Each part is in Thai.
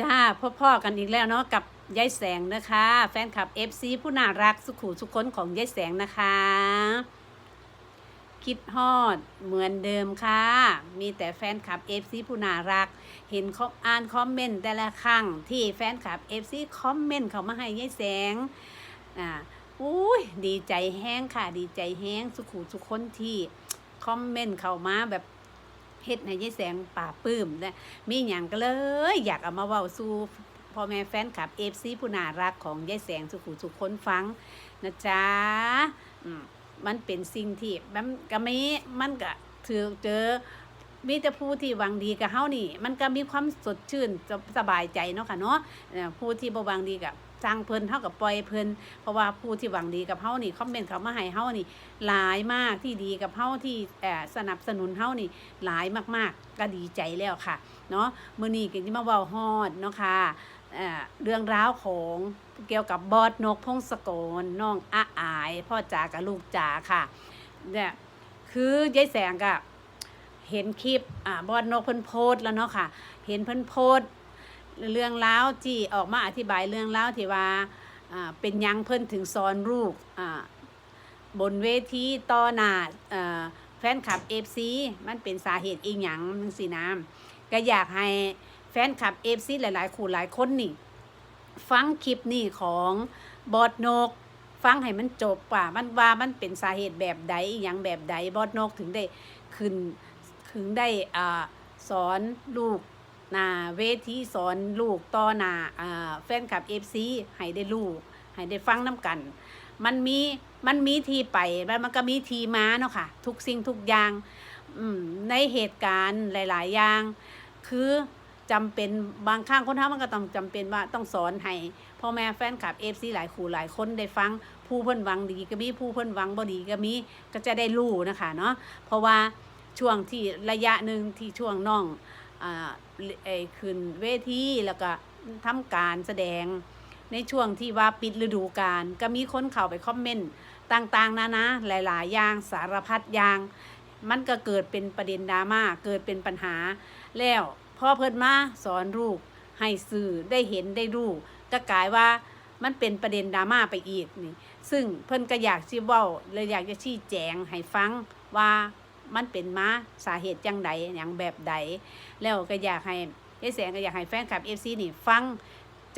จ้าพ่อๆกันอีกแล้วเนาะกับยายแสงนะคะ แฟนคลับ FC ผู้น่ารักสุขุสุขคนของยายแสงนะคะ คิดฮอดเหมือนเดิมค่ะ มีแต่แฟนคลับ FC ผู้น่ารัก เห็นอ่านคอมเมนต์แต่ละครั้งที่แฟนคลับ FC คอมเมนต์เขามาให้ยายแสงอ่าอุ้ยดีใจแห้งค่ะ ดีใจแห้งสุขุสุขคนที่คอมเมนต์เข้ามาแบบ เฮ็ดให้ยายแสงป่าปื้มนะมีอย่างก็เลย อยากเอามาเว้าสู่พ่อแม่แฟนคลับเอฟซีผู้น่ารักของยายแสงสุขุสุขคนฟังนะจ๊ะมันเป็นสิ่งที่มันก็มีมันก็ถือเจอมีแต่ผู้ที่หวังดีกับเฮานี่ มันก็มีความสดชื่นสบายใจเนาะค่ะเนาะผู้ที่บ่หวังดีกับ สร้างเพิ่นเท่ากับปล่อยเพิ่นเพราะว่าผู้ที่หวังดีกับเฮานี่คอมเมนต์เขามาให้เฮานี่หลายมากที่ดีกับเฮาที่เอ่อสนับสนุนเฮานี่หลายมากๆ ก็ดีใจแล้วค่ะเนาะมื้อนี้ก็สิมาเว้าฮอดเนาะค่ะเอ่อเรื่องราวของเกี่ยวกับบอสนกพงศกรน้องอาอาย พ่อจ๋ากับลูกจ๋าค่ะเนี่ยคือยายแสงก็เห็นคลิปอ่าบอสนกเพิ่นโพสแล้วเนาะค่ะ เห็นเพิ่นโพส เรื่องราวที่ออกมาอธิบายเรื่องราวที่ว่าเป็นยังเพิ่นถึงสอนลูกบนเวทีต่อหน้าแฟนคลับ FC มันเป็นสาเหตุอีหยังมันสินะก็อยากให้แฟนคลับ FC หลายๆคู่หลายคนนี่ ฟังคลิปนี่ของบอดนก ฟังให้มันจบป่ะมันว่ามันเป็นสาเหตุแบบใดอหย่างแบบใดบอดนกถึงได้ขึ้นถึงได้อสอนลูก นาเวทีสอนลูกต่อหนาอ่าแฟนคลับ FC ให้ได้ลูกให้ได้ฟังน้ำกัน มันมีมันมีทีไปแล้วมันก็มีทีมาเนาะค่ะ ทุกสิ่งทุกอย่างในเหตุการณ์หลาย ๆ อย่าง คือจำเป็นบางครั้งคนทำมันก็ต้องจำเป็นว่าต้องสอนให้พ่อแม่แฟนคลับเอฟซีหลายคู่หลายคนได้ฟังผู้เพิ่นวังดีก็มีผู้เพิ่นวังบ่ดีก็มีก็จะได้รู้นะคะเนาะเพราะว่าช่วงที่ระยะหนึ่งที่ช่วงน้อง ไอ้ขึ้นเวทีแล้วก็ทำการแสดงในช่วงที่ว่าปิดฤดูกาลก็มีคนเข้าไปคอมเมนต์ต่างๆนานาหลายๆอย่างสารพัดอย่างมันก็เกิดเป็นประเด็นดราม่าเกิดเป็นปัญหา แล้วพ่อเพิ่นมาสอนลูกให้สื่อได้เห็นได้รู้ก็กลายว่ามันเป็นประเด็นดราม่าไปอีกนี่ ซึ่งเพิ่นก็อยากสิเว้าเลยอยากจะชี้แจงให้ฟังว่า มันเป็นมาสาเหตุจังใดอย่างแบบใด แล้วก็อยากให้ยายแสงก็อยากให้แฟนคลับ FC นี่ฟัง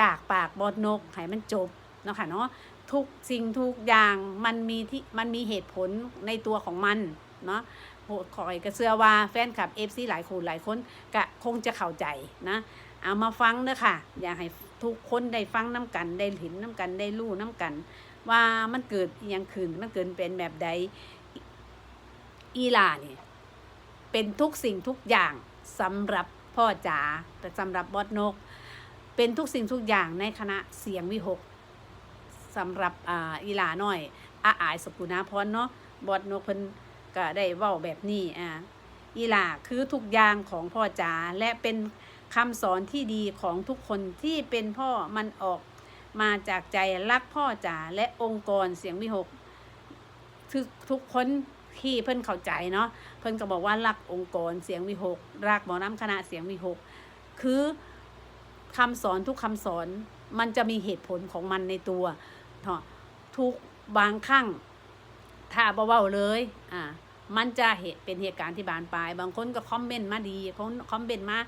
จากปากบอดนกให้มันจบเนาะค่ะเนาะทุกสิ่งทุกอย่างมันมีที่มันมีเหตุผลในตัวของมันเนาะโหคอยกระเสื้อว่าแฟนคลับ FC หลายคนหลายคนก็คงจะเข้าใจนะเอามาฟังเด้อค่ะ อยากให้ทุกคนได้ฟังน้กัน ได้เห็นน้กันได้รู้น้กัน ว่ามันเกิดยังขึ้นมันเกิดเป็นแบบใด อีหลาเนี่ยเป็นทุกสิ่งทุกอย่างสำหรับพ่อจ๋าแต่สำหรับบอดนก เป็นทุกสิ่งทุกอย่างในคณะเสียงวิหกสำหรับอ่าอีหลาน้อยอาอายสกุณาพรเนาะบอดนกเพิ่นก็ได้เว้าแบบนี้อ่าอีหลาคือทุกอย่างของพ่อจ๋าและเป็นคำสอนที่ดีของทุกคนที่เป็นพ่อมันออกมาจากใจรักพ่อจ๋าและองค์กรเสียงวิหกทุกทุกคน ที่เพิ่นเข้าใจเนาะเพิ่นก็บอกว่ารักองค์กรเสียงวิหกรักหมอน้ำคณะเสียงวิหกคือคำสอนทุกคำสอนมันจะมีเหตุผลของมันในตัวเนาะทุกบางครั้งถ้าเบาๆเลยอ่ามันจะเหตุเป็นเหตุการณ์ที่บานปลาย บางคนก็คอมเมนต์มาดีคนคอมเมนต์มา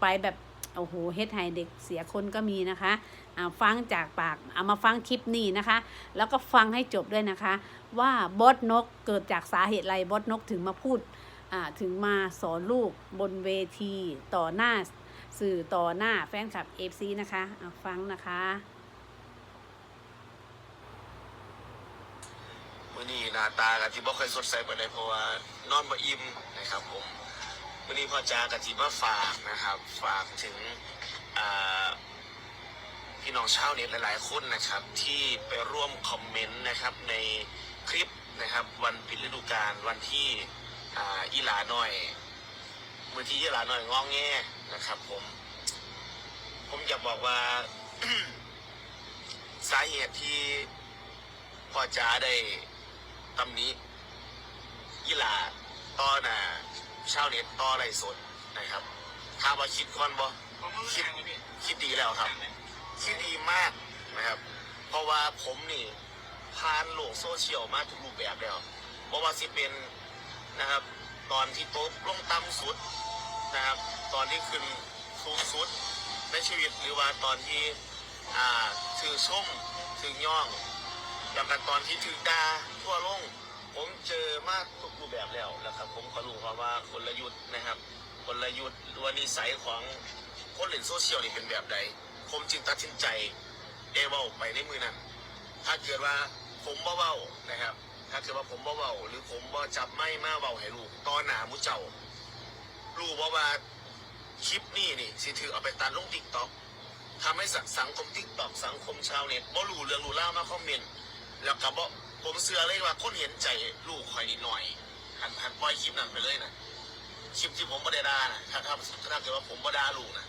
ไปแบบ โอ้โหเฮ็ดให้เด็กเสียคนก็มีนะคะอ่าฟังจากปากเอามาฟังคลิปนี้นะคะ แล้วก็ฟังให้จบด้วยนะคะ ว่าบอสนกเกิดจากสาเหตุอะไรบอสนกถึงมาพูดอ่าถึงมาสอนลูกบนเวทีต่อหน้าสื่อต่อหน้าแฟนคลับ FC นะคะเอาฟังนะคะมื่อนี้หน้าตากับที่บ่ค่อยสดใสปานใดเพราะว่านอนบ่อิ่มนะครับผม มื่อนี้พ่อจากับที่มาฝากนะครับ ฝากถึงพี่น้องชาวเน็ตหลาย ๆ คนนะครับ ที่ไปร่วมคอมเมนต์นะครับในคลิปนะครับวันปิดฤดูกาลวันที่อีหลาหน่อยมือที่อีหลาหน่อยงองแงนะครับ ผม ผมอยากบอกว่าสาเหตุที่พ่อจาได้ตำนี้ยีหลาต่อน้า ชาวเน็ตต่อไรสดนะครับถามว่าคิดก่อนบ่คิดคิดดีแล้วครับ คิดดีมากนะครับ เพราะว่าผมนี่ผ่านโลกโซเชียลมาทุกรูปแบบแล้วเพราะว่าสิเป็นนะครับ ตอนที่โต๊ะลงต่ำสุดนะครับ ตอนที่ขึ้นสูงสุดในชีวิตหรือว่าตอนที่อ่าถือส้มถือย่องแล้วกันตอนที่ถือดาทั่วโลง ผมเจอมากทุกรูปแบบแล้วนะครับ ผมก็รู้ครับว่ากละยุทธ์นะครับกละยุทธ์ว่านิสัยของคนเล่นโซเชียลนี่เป็นแบบใด ผมจึงตัดสินใจเอเวลไปในมือนั้น ถ้าเกิดว่าผมบ่เว้านะครับ ถ้าเกิดว่าผมบ่เว้าหรือผมบ่จับไม่มาเว้าให้ลูกตอนหนามุเจ้ารู้ว่าว่าคลิปนี้นี่สิถือเอาไปตัดลงติ๊กต็อกทำให้สังคมติ๊กต็อกสังคมชาวเน็ตบ่รู้เรื่องรู้เล่ามาคอมเมนต์แล้วก็บ่ ผมเชื่อเลยว่าคนเห็นใจลูกคอยนิดหน่อยหันหันปล่อยคลิปนั้นไปเลยนะคลิปที่ผมบ่ได้ด่านะถ้าถ้าถ้าเกิดว่าผมบ่ด่าลูกนะ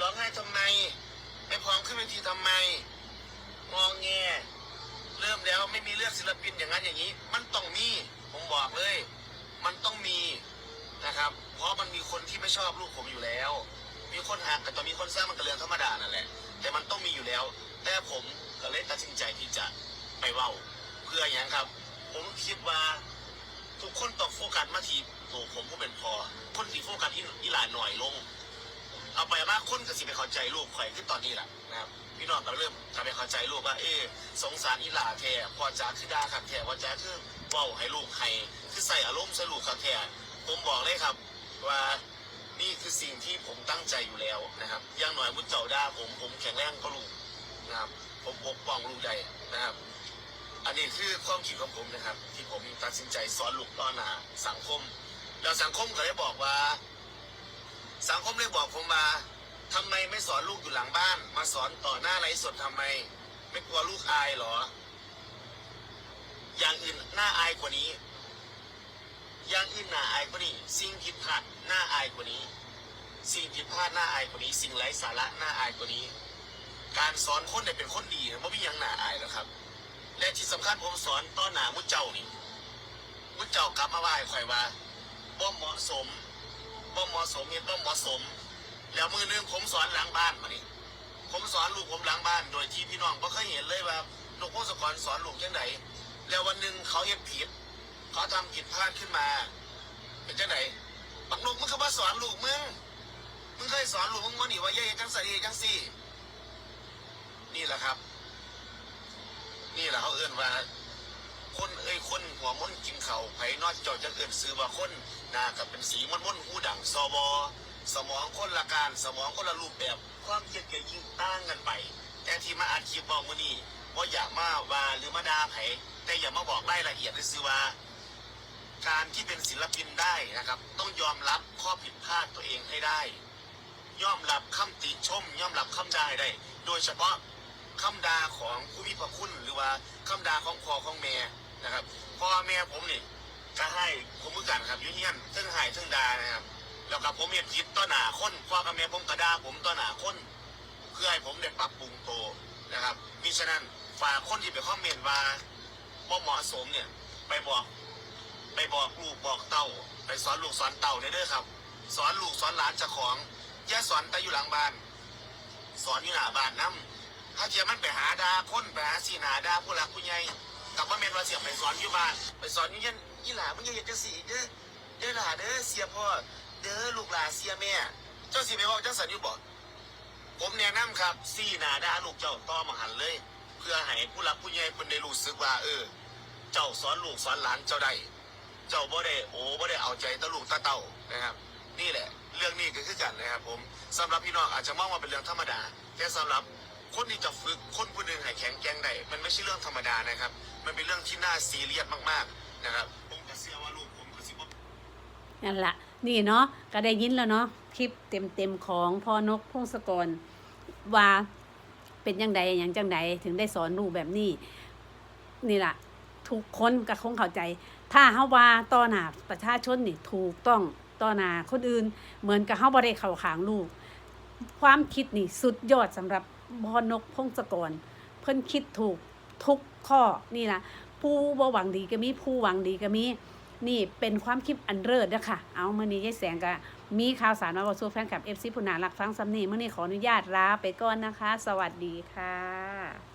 ร้องไห้ทำไมไม่พร้อมขึ้นเวทีทำไมงองแงเริ่มแล้วไม่มีเลือกศิลปินอย่างนั้นอย่างนี้ มันต้องมีผมบอกเลย มันต้องมีนะครับ เพราะมันมีคนที่ไม่ชอบลูกผมอยู่แล้ว มีคนหักแต่ตอนมีคนสร้างมันก็เรื่องธรรมดานั่นแหละแต่มันต้องมีอยู่แล้ว แต่ผมก็เลยตัดสินใจที่จะ ไปเว้าเพื่ออย่างครับ ผมคิดว่า ทุกคนต้องโฟกัสมาที่ตัวผมผู้เป็นพอ คนที่โฟกัสอีอีหลานหน่อยลง เอาไปว่าคนก็สิไปเข้าใจลูกข่อยขึ้นตอนนี้แหละนะครับพี่น้องก็เริ่มทำให้เข้าใจลูกว่า เออสงสารอีหลาแท้พอจ้าคือด่าขับแท้พอจ้าคือเว้าให้ลูกให้คือใส่อารมณ์ใส่ลูกขับแท้ผมบอกเลยครับว่านี่คือสิ่งที่ผมตั้งใจอยู่แล้วนะครับอยังหน่อยมุดเจ้าด่าผมผมแข็งแรงก็ลูกนะครับผมปกป้องลูกได้นะครับ อันนี้คือความคิดของผมนะครับ ที่ผมตัดสินใจสอนลูกต้อนหาสังคม แล้วสังคมก็ได้บอกว่า สังคมได้บอกผมมาทำไมไม่สอนลูกอยู่หลังบ้าน มาสอนต่อหน้าไลฟ์สดทำไม ไม่กลัวลูกอายหรอ อย่างอื่นน่าอายกว่านี้ อย่างอื่นน่าอายกว่านี้ สิ่งผิดพลาดน่าอายกว่านี้ สิ่งผิดพลาดน่าอายกว่านี้ สิ่งไร้สาระน่าอายกว่านี้ การสอนคนให้เป็นคนดีนะไม่มีหยังน่าอายแล้วครับ และที่สำคัญผมสอนต้อนหนามุจเจ้านี่มุจเจ้ากลับมาว่าให้ข่อยว่าบ่เหมาะสมบ่เหมาะสมเห็นบ่เหมาะสม แล้วมือหนึงผมสอนหลังบ้านมานี่ผมสอนลูกผมหลังบ้าน โดยที่พี่น้องก็เคยเห็นเลยว่าลูกพงศกรสอนลูกจังไหนแล้ววันหนึ่งเขาเห็นผิดเขาทำผิดพลาดขึ้นมา เป็นจังไหนบักนกมึงก็มาสอนลูกมึงมึงเคยสอนลูกมึงว่านี่ว่าเย่จังใส่จังสี่ นี่แหละครับ นี่แหละเขาเอื่นว่า คนเอ้ยคนหัวม้นกินเขาไผนอดเจอดจะเอื่นซื้อว่าคนหน้ากับเป็นสีม้นม้นหูดังซอบอสมองคนละการสมองคนละรูปแบบ ความคิดก็ยิ่งต่างกันไป แต่ที่มาอัดคลิปบอกมื่อนี้ว่าอยากมาว่าหรือมาด่าไผแต่อย่ามาบอกรายละเอียดเลยซื้อว่า การที่เป็นศิลปินได้นะครับ ต้องยอมรับข้อผิดพลาดตัวเองให้ได้ยอมรับคำติชมยอมรับคำด่าได้ โดยเฉพาะ คำด่าของผู้มีพระคุณหรือว่าคำด่าของพ่อของแม่นะครับพ่อแม่ผมนี่ก็ให้ผมมือกันครับยุ่เฮียนซึ่งให้ซึ่งด่านะครับ แล้วกับผมเห็นผิดต่อหน้าคนพ่อกับแม่ผมก็ด่าผมต่อหน้าคนเพื่อให้ผมได้ปรับปรุงโตนะครับมิฉะนั้นฝากคนที่ไปคอมเมนต์ว่าบ่เหมาะสมเนี่ยไปบอก ไปบอกลูกบอกเต้า ไปสอนลูกสอนเต้าได้เด้อครับ สอนลูกสอนหลานเจ้าของอย่าสอนแต่อยู่หลังบ้าน สอนอยู่หน้าบ้านน้ำ ถ้าเทียมันไปหาดาคนไปหาสีหนาดาผู้หลักผู้ใหญ่กับว่าเมนว่าเสียไปสอนอยู่บ้าน ไปสอนอยู่ยันยี่หลามึงอย่าเห็นจังสีเด้อเด้อหลาเด้อเสียพ่อเด้อลูกหลาเสียแม่ เจ้าสิไปบอกจังสันอยู่บ่ผมแนะนำครับสีหนาดาลูกเจ้าต่อมาหันเลย เพื่อให้ผู้หลักผู้ใหญ่คนได้รู้สึกว่าเออ เจ้าสอนลูกสอนหลานเจ้าได้เจ้าบ่ได้โอ้บ่ได้เอาใจตะลูกตะเต้านะครับ นี่แหละ เรื่องนี้ก็คือกันนะครับผมสำหรับพี่น้องอาจจะมองว่าเป็นเรื่องธรรมดาแต่สำหรับ คนที่จะฝึกคนผู้หนึ่งให้แข็งแกร่งได้มันไม่ใช่เรื่องธรรมดานะครับ มันเป็นเรื่องที่น่าซีเรียสมากๆนะครับ ผมก็เชื่อว่าลูกผมก็สิบ่นั่นละนี่เนาะก็ได้ยินแล้วเนาะคลิปเต็มๆของพ่อนกพงศกรว่าเป็นยังไงอย่างจังใดถึงได้สอนลูกแบบนี้ นี่แหละทุกคนก็คงเข้าใจ ถ้าเฮาว่าต่อหน้าประชาชนนี่ถูกต้องต่อหน้าคนอื่น เหมือนกับเฮาบ่ได้เข้าขางลูก ความคิดนี่สุดยอดสำหรับ บอนกพงศกร เพิ่นคิดถูกทุกข้อนี่ล่ะ ผู้บ่หวังดีก็มีผู้หวังดีก็มีนี่เป็นความคิดอันเลิศนะคะเอามื่อนี้ยายแสงก็มีข่าวสารมาบอกสู่แฟนคลับเอฟซีผู้นารักฟังสำนีเมื่อนี้ขออนุญาตลาไปก่อนนะคะ สวัสดีค่ะ